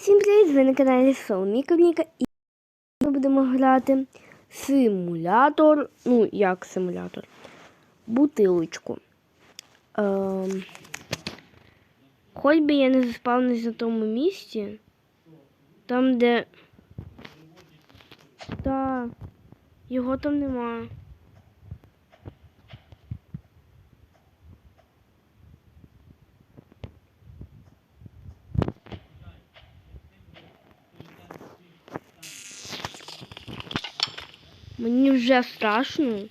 Всім привіт! Ви на каналі Соломіка Вніка і ми будемо грати симулятор. Ну, як симулятор? Бутилочку. Ем... Хоч би я не заспавнився на тому місці. Там, де. Та його там немає. Мені вже страшно.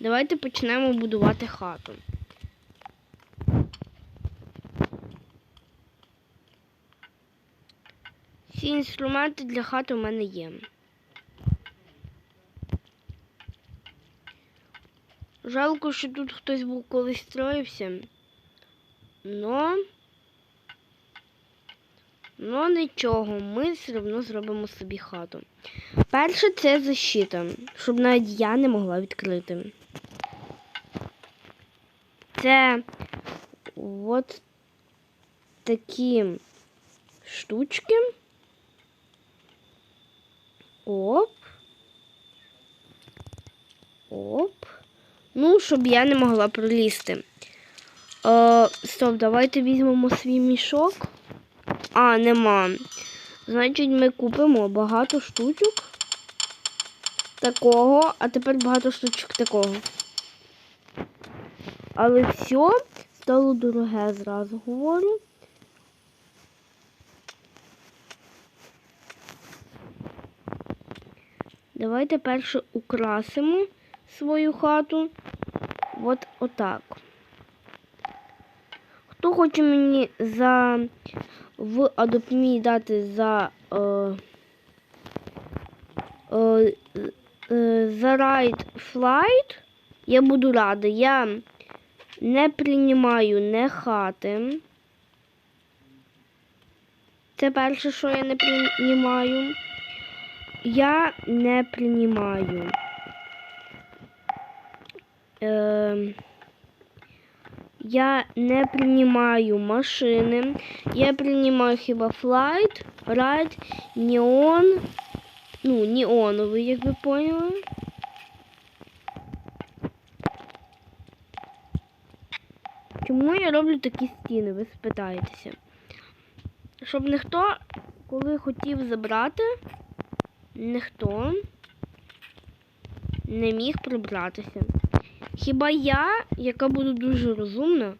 Давайте почнемо будувати хату. Всі інструменти для хати у мене є. Жалко, що тут хтось був колись строївся. Но... Но нічого, ми все одно зробимо собі хату. Перше це защита, щоб навіть я не могла відкрити. Це от такі штучки. Оп. Оп. Ну, щоб я не могла пролізти. Е, стоп, давайте візьмемо свій мішок. А, нема. Значить, ми купимо багато штучок такого, а тепер багато штучок такого. Але все стало дороге, зразу говорю. Давайте перше украсимо свою хату. От отак. Хто хоче мені за в Adopt.me дати за е, е, е, за Ride Flight, я буду рада. Я не приймаю не хати. Це перше, що я не приймаю. Я не приймаю. Е, я не приймаю машини. Я приймаю хіба флайт, райд, неон. Ну, неоновий, як ви поняли. Чому я роблю такі стіни, ви спитаєтеся? Щоб ніхто, коли хотів забрати, ніхто не міг прибратися. Хіба я, яка буду дуже розумна,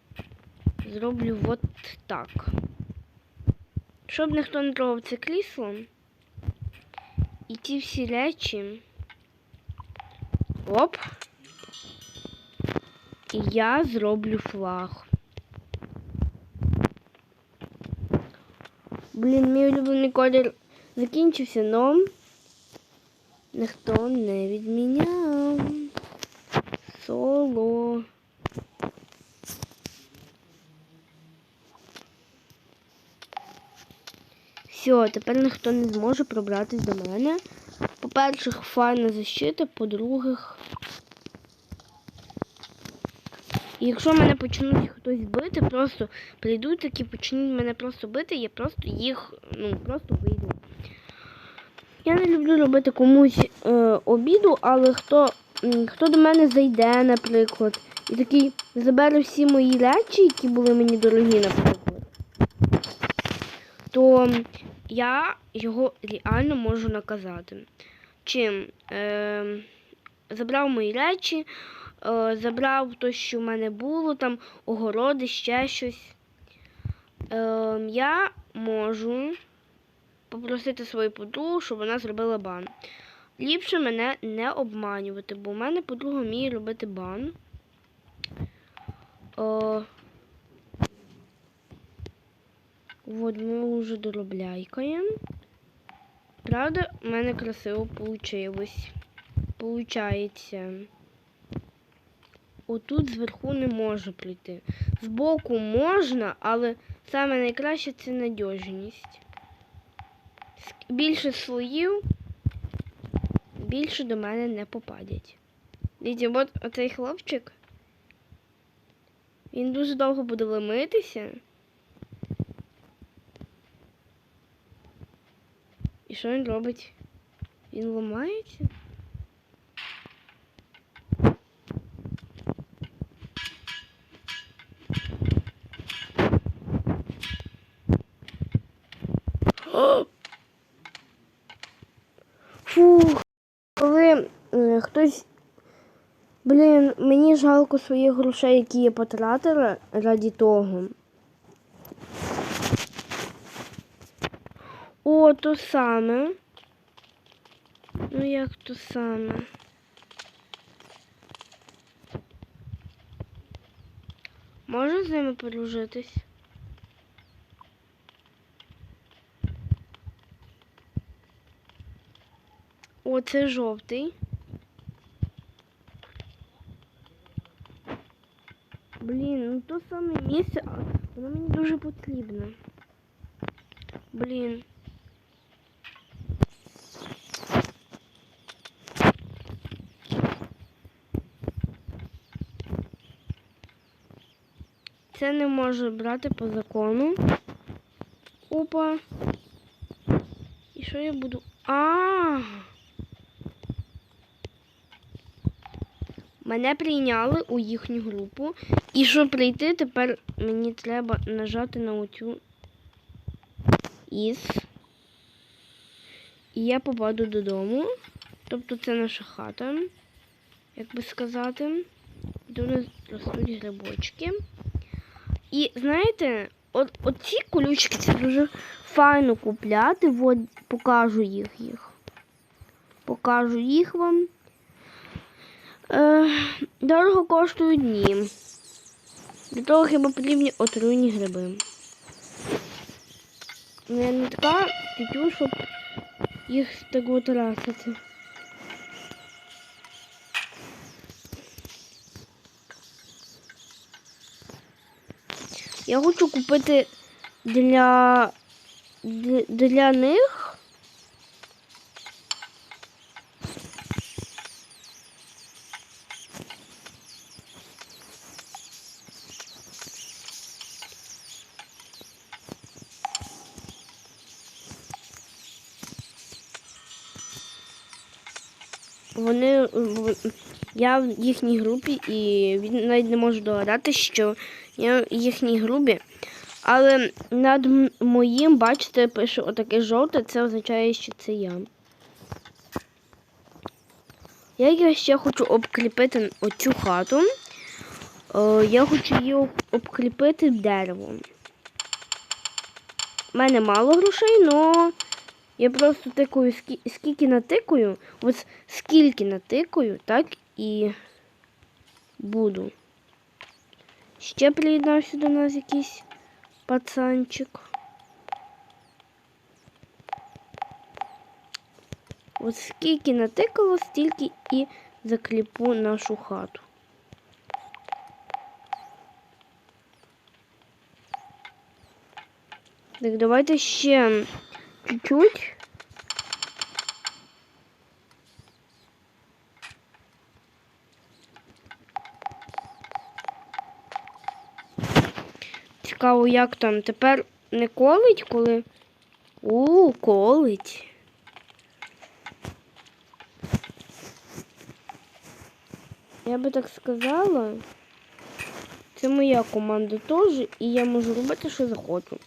зроблю от так. Щоб ніхто не трогав це крісло. І ті всі речі. Оп. І я зроблю флаг. Блін, мій улюблений колір закінчився, но ніхто не відміняв. Соло. Все, тепер ніхто не зможе пробратись до мене. По-перше, файна защита, по-других. І якщо мене почнуть хтось бити, просто прийдуть такі, почнуть мене просто бити, я просто їх, ну, просто вийду. Я не люблю робити комусь е, обіду, але хто хто до мене зайде, наприклад, і такий забере всі мої речі, які були мені дорогі, наприклад, то я його реально можу наказати. Чим е, забрав мої речі, е, забрав те, що в мене було, там огороди, ще щось. Е, я можу попросити свою подругу, щоб вона зробила бан. Ліпше мене не обманювати, бо в мене подруга вміє робити бан. О, от ми вже доробляйкаємо. Правда, в мене красиво получилось. Получається. Отут зверху не може прийти. Збоку можна, але саме найкраще це надіжність. Більше слоїв більше до мене не попадять. Дивіться, от оцей хлопчик. Він дуже довго буде лимитися. І що він робить? Він ламається? Фух, хтось. Блін, мені жалко своїх грошей, які я потратила раді того. О, то саме. Ну як то саме? Можна з ними подружитись? О, це жовтий. Блін, ну то саме місце, воно мені дуже потрібно. Блін. Це не може брати по закону. Опа. І що я буду? А. Мене прийняли у їхню групу. І щоб прийти, тепер мені треба нажати на оцю із. І я попаду додому. Тобто це наша хата, як би сказати. Де у нас ростуть грибочки. І знаєте, от, оці колючки це дуже файно купляти. От покажу їх їх. Покажу їх вам. Е, дорого коштують дні. Для того хіба потрібні отруйні гриби. Я не така тютю, щоб їх так от. Я хочу купити для, для них. Вони в- я в їхній групі і навіть не може догадати, що я в їхній групі. Але над моїм, бачите, пише отаке жовте, це означає, що це я. Я ще хочу обкріпити оцю хату. Е, я хочу її обкріпити деревом. У мене мало грошей, але я просто тикаю, скі- скільки натикаю, ось скільки натикаю, так і буду. Ще приєднався до нас якийсь пацанчик. От скільки натикало, стільки і закліпу нашу хату. Так, давайте ще чуть-чуть. Цікаво, як там. Тепер не колить, коли. У, колить. Я би так сказала. Це моя команда теж, і я можу робити, що захочу.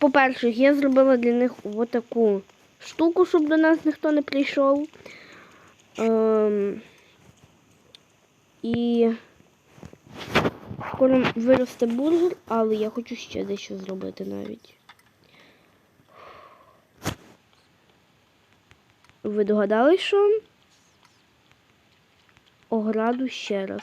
По-перше, я зробила для них отаку штуку, щоб до нас ніхто не прийшов. Ем, і скоро виросте бургер, але я хочу ще дещо зробити навіть. Ви догадались, що? Ограду ще раз.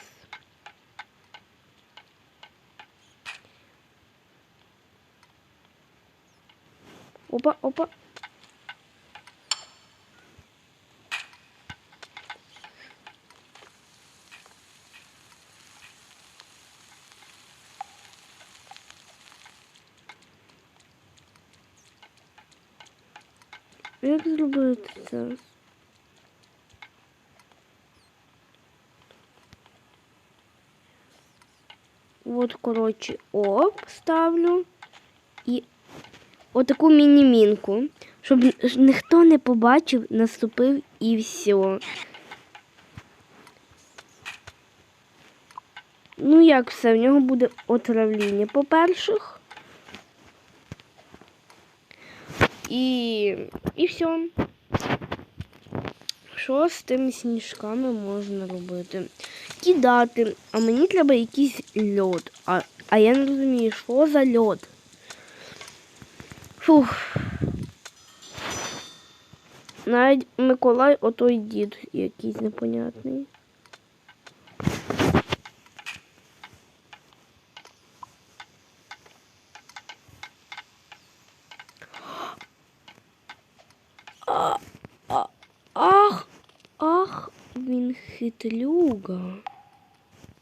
Опа, опа. Зробити це? От, коротше, оп, ставлю. І отаку міні-мінку. Щоб ніхто не побачив, наступив і все. Ну, як все, в нього буде отравління, по-перших. І, і все. Що з тими сніжками можна робити? Кидати. А мені треба якийсь льод. А, а я не розумію, що за льод. Фух. Навіть Миколай отой дід якийсь непонятний. він хитрюга.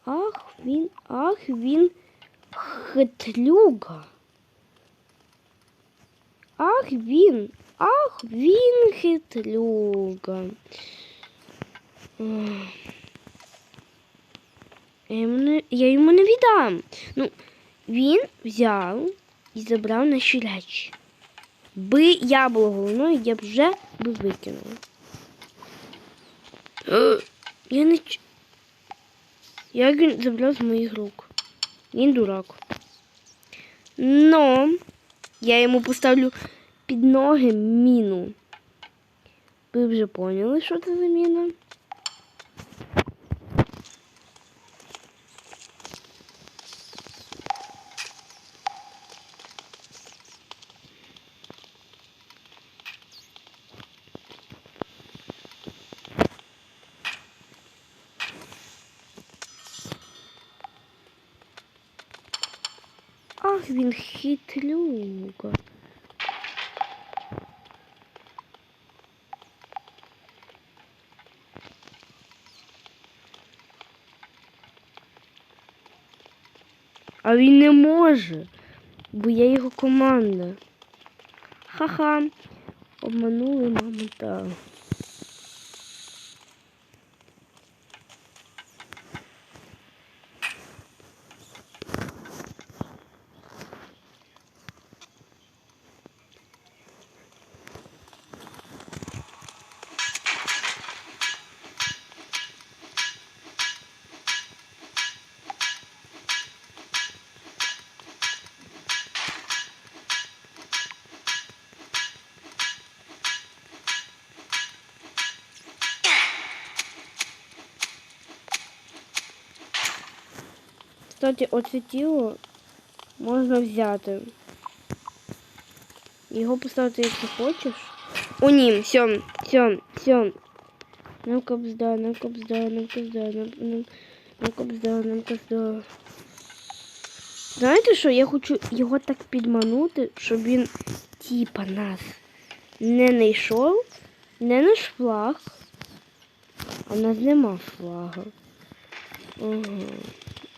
Ах, він, ах, він хитрюга. Ах, він, ах, він хитрюга. Ах. Я йому не, я йому не віддам. Ну, він взяв і забрав наші речі. Би я була головною, я б вже би викинула. Я не. Як забрав з моїх рук? Він дурак. Но я йому поставлю під ноги міну. Ви вже поняли, що це за міна? Він хитрюга. А він не може, бо я його команда. Ха-ха. Обманули маму та. Кстати, оце тіло можна взяти. Його поставити, якщо хочеш. О, ні, все, все, все. Нам кобзда, нам кобзда, нам кобзда, нам, нам, нам кобзда, нам кобзда. Знаєте що, я хочу його так підманути, щоб він типа нас не знайшов, не наш флаг. А нас нема флага. Ага.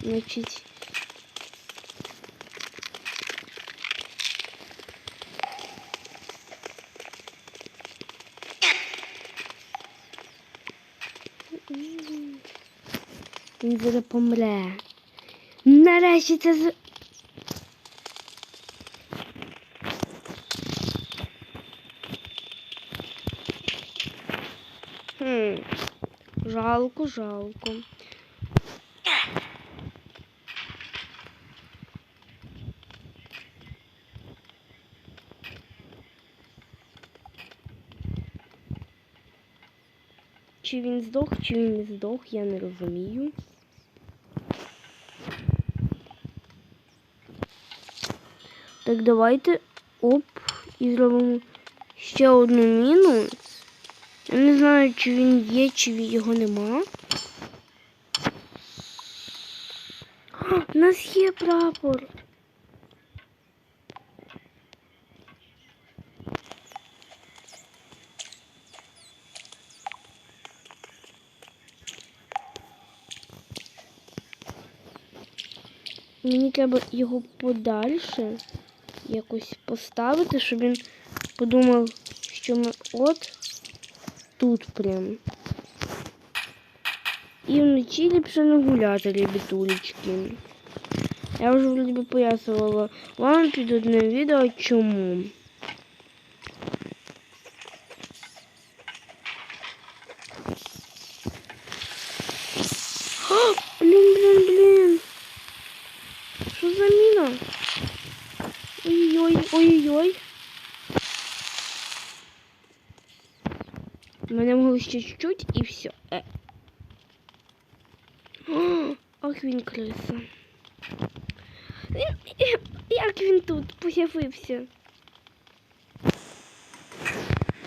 Значить. Він зараз помре. Нарешті це з... Хм. Жалко, жалко. Чи він здох, чи він не здох, я не розумію. Так, давайте оп і зробимо ще одну міну. Я не знаю, чи він є, чи його нема. А, У нас є прапор. Мені треба його подальше якось поставити, щоб він подумав, що ми от тут прям. І вночі ліпше не гуляти, ребятулечки. Я вже вроді би пояснювала вам під одним відео чому. Ой-ой-ой, ой-ой-ой. Мене могло ще чуть-чуть і все. Е. О, Ах, він криса. Він, е, як він тут появився?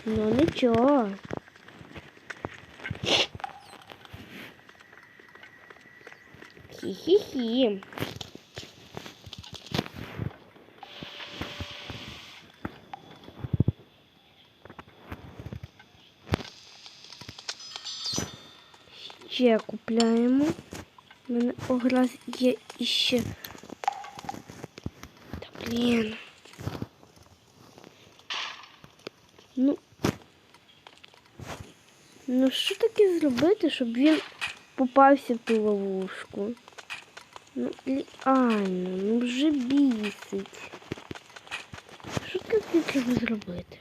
Ну нічого. Хі-хі-хі. Ще купляємо. У мене ограз є іще. Та блін. Ну. Ну що таке зробити, щоб він попався в ту ловушку? Ну, Ліано, ну вже бісить. Що таке треба зробити?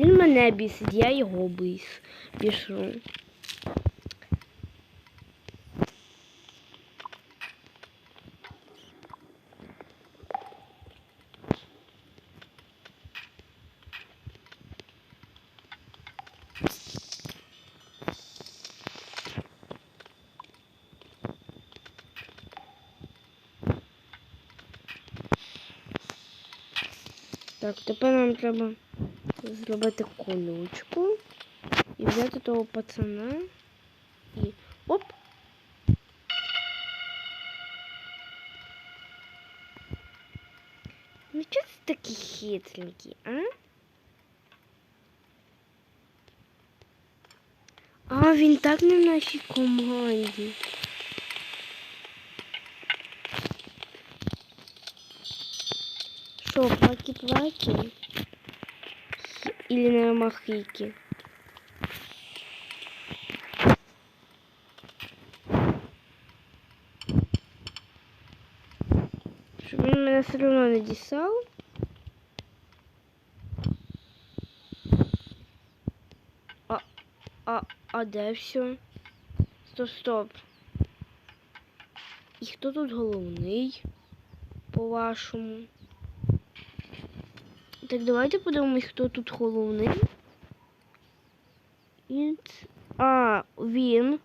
Він мене бісить, я його біс. Бішу. Так, тепер нам треба зробити колючку і взяти того пацана і оп. Ну чого це такі хитренькі, а? А, він так в нашій команді. Що, плаки-плаки? Или на махики? Щоб він мене все одно не дісав. А, а, а де все? Стоп, стоп. І хто тут головний? По-вашому? Так, давайте подивимось, хто тут головний. А, він.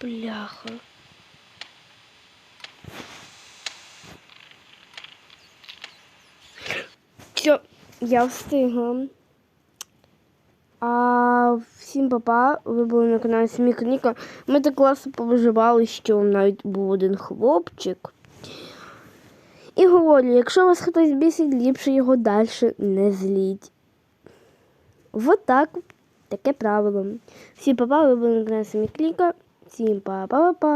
Бляха. Все, я встигла. А всім папа, ви були на каналі Сміхніка. Ми так класно повиживали, що навіть був один хлопчик. І говорю, якщо вас хтось бісить, ліпше його далі не зліть. Вот так. Таке правило. Всім папа, ви були на каналі Сміхніка. Всім па-па-па-па.